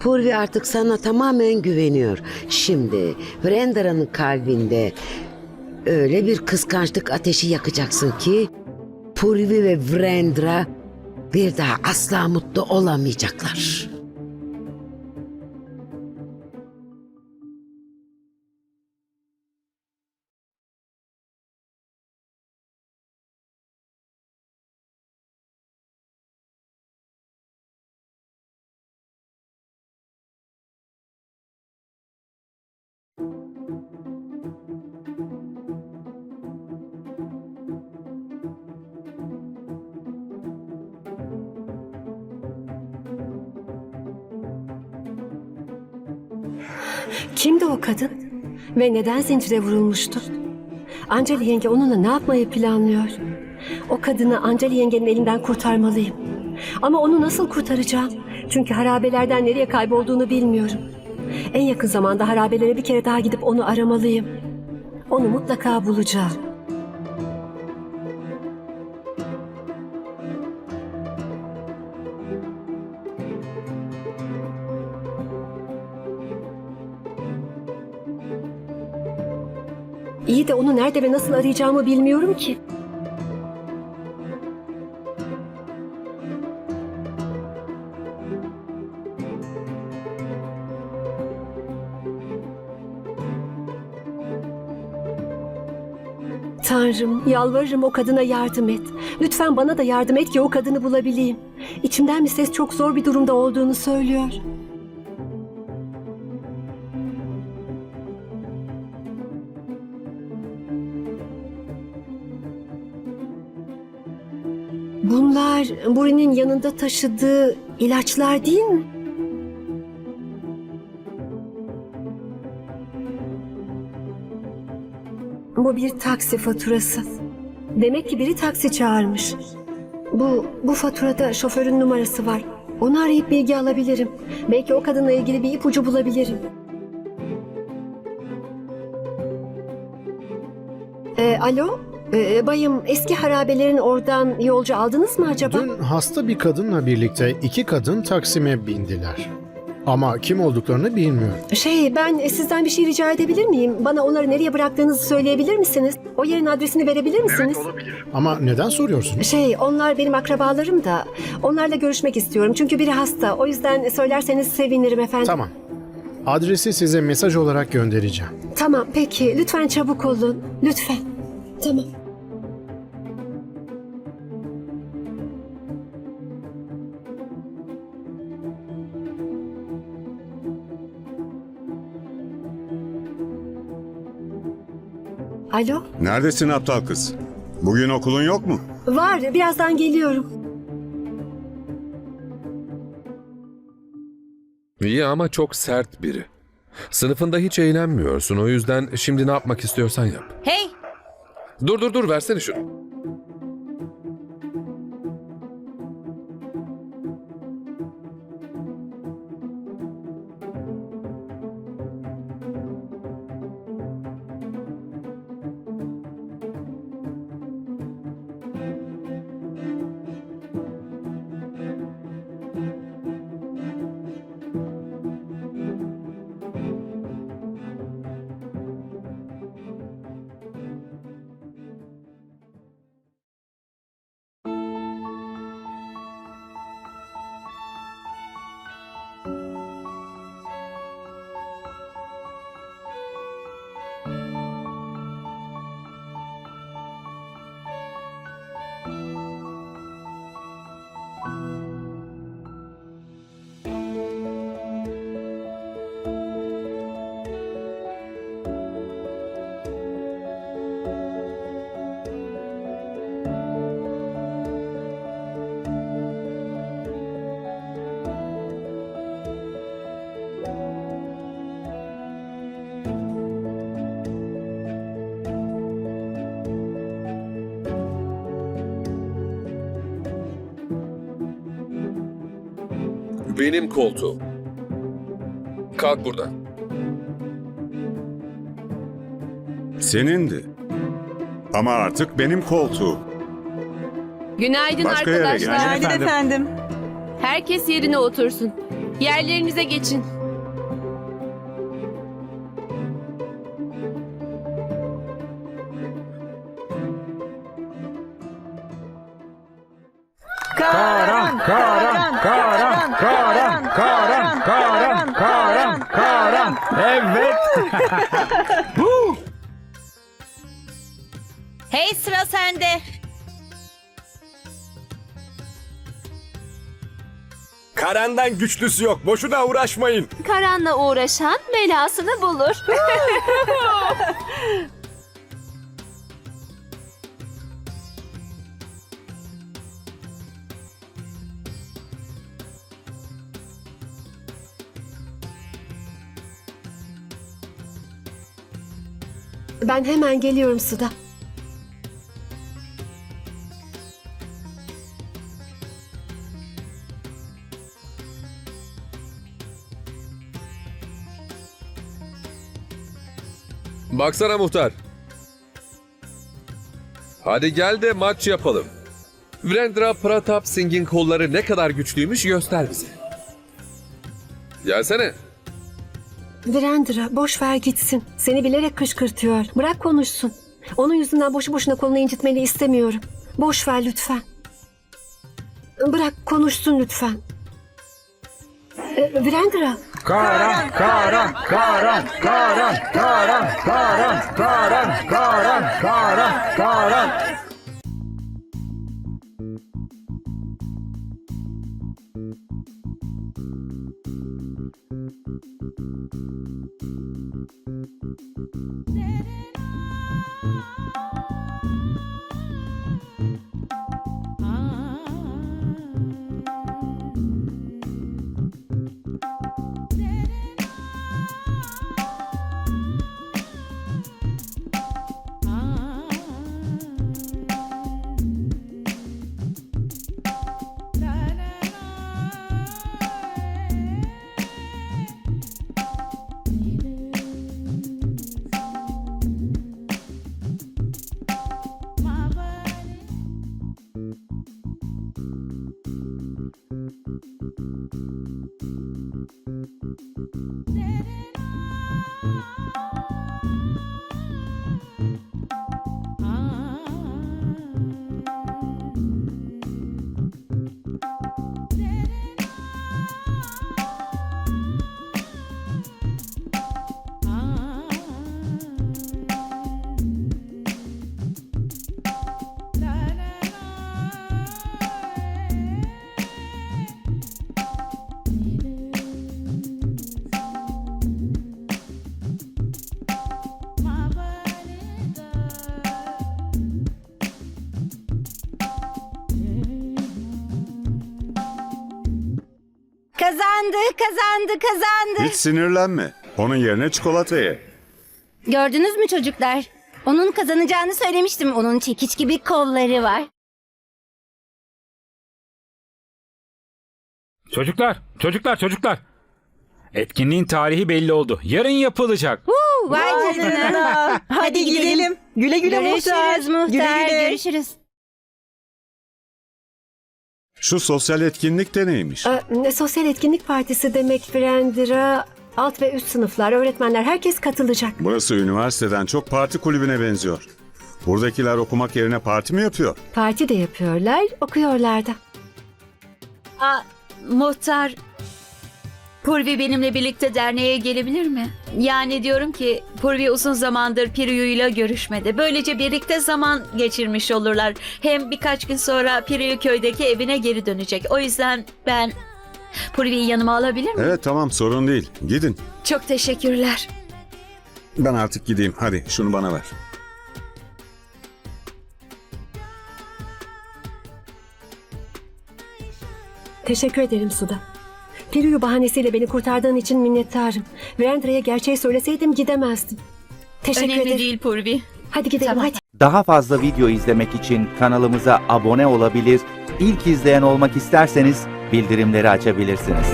Purvi artık sana tamamen güveniyor. Şimdi Brendara'nın kalbinde öyle bir kıskançlık ateşi yakacaksın ki Purvi ve Vrendra bir daha asla mutlu olamayacaklar. Kimdi o kadın? Ve neden zincire vurulmuştu? Anceli yenge onunla ne yapmayı planlıyor? O kadını Anceli yengenin elinden kurtarmalıyım. Ama onu nasıl kurtaracağım? Çünkü harabelerden nereye kaybolduğunu bilmiyorum. En yakın zamanda harabelere bir kere daha gidip onu aramalıyım. Onu mutlaka bulacağım. İyi de onu nerede ve nasıl arayacağımı bilmiyorum ki. Tanrım, yalvarırım o kadına yardım et. Lütfen bana da yardım et ki o kadını bulabileyim. İçimden bir ses çok zor bir durumda olduğunu söylüyor. Bunlar Buri'nin yanında taşıdığı ilaçlar değil mi? Bu bir taksi faturası. Demek ki biri taksi çağırmış. Bu, bu faturada şoförün numarası var. Onu arayıp bilgi alabilirim. Belki o kadınla ilgili bir ipucu bulabilirim. Ee, alo? Ee, bayım eski harabelerin oradan yolcu aldınız mı acaba? Dün hasta bir kadınla birlikte iki kadın Taksim'e bindiler. Ama kim olduklarını bilmiyorum. Şey ben sizden bir şey rica edebilir miyim? Bana onları nereye bıraktığınızı söyleyebilir misiniz? O yerin adresini verebilir misiniz? Ama neden soruyorsun? Şey onlar benim akrabalarım da onlarla görüşmek istiyorum. Çünkü biri hasta. O yüzden söylerseniz sevinirim efendim. Tamam. Adresi size mesaj olarak göndereceğim. Tamam peki lütfen çabuk olun. Lütfen. Tamam. Alo? Neredesin aptal kız? Bugün okulun yok mu? Var birazdan geliyorum. İyi ama çok sert biri. Sınıfında hiç eğlenmiyorsun. O yüzden şimdi ne yapmak istiyorsan yap. Hey, Dur dur dur versene şunu. Benim koltuğum. Kalk buradan. Senindi. Ama artık benim koltuğum. günaydın Başka yere arkadaşlar. gel. Günaydın efendim. Herkes yerine otursun. Yerlerinize geçin. Karan, Karan, Karan, Karan, Karan, Karan, Karan, Karan. Evet. Hey sıra sende. Karan'dan güçlüsü yok. Boşuna uğraşmayın. Karanla uğraşan belasını bulur. Ben hemen geliyorum Suda. Baksana muhtar. Hadi gel de maç yapalım. Virendra Pratap Singh'in kolları ne kadar güçlüymüş göster bize. Gelsene. Virendra boş ver gitsin. Seni bilerek kışkırtıyor. Bırak konuşsun. Onun yüzünden boşu boşuna kolunu incitmeni istemiyorum. Boş ver lütfen. Bırak konuşsun lütfen. Ee, Virendra. Karan, Karan, Karan, Karan, Karan, Karan, Karan, Karan, Karan, Karan. Kazandı, Thank you. Kazandı, kazandı. Hiç sinirlenme. Onun yerine çikolata ye. Gördünüz mü çocuklar? Onun kazanacağını söylemiştim. Onun çekiç gibi kolları var. Çocuklar, çocuklar, çocuklar. Etkinliğin tarihi belli oldu. Yarın yapılacak. Huu, vay canına. Hadi gidelim. Güle güle Görüşürüz muhtar. Güle güle. Görüşürüz. Şu sosyal etkinlik de neymiş? Ee, Sosyal Etkinlik Partisi demek Virendra. Alt ve üst sınıflar, öğretmenler herkes katılacak. Burası üniversiteden çok parti kulübüne benziyor. Buradakiler okumak yerine parti mi yapıyor? Parti de yapıyorlar, okuyorlar da. Aa, muhtar, Purvi benimle birlikte derneğe gelebilir mi? Yani diyorum ki Purvi uzun zamandır Piriyu'yla görüşmedi. Böylece birlikte zaman geçirmiş olurlar. Hem birkaç gün sonra Piriyu köydeki evine geri dönecek. O yüzden ben Purvi'yi yanıma alabilir miyim? Evet tamam sorun değil. Gidin. Çok teşekkürler. Ben artık gideyim. Hadi şunu bana ver. Teşekkür ederim Suda. Piriyu bahanesiyle beni kurtardığın için minnettarım. Virendra'ya gerçeği söyleseydim gidemezdim. Teşekkür Önemli ederim. değil Purvi. Hadi gidelim Tamam. hadi. Daha fazla video izlemek için kanalımıza abone olabilir, ilk izleyen olmak isterseniz bildirimleri açabilirsiniz.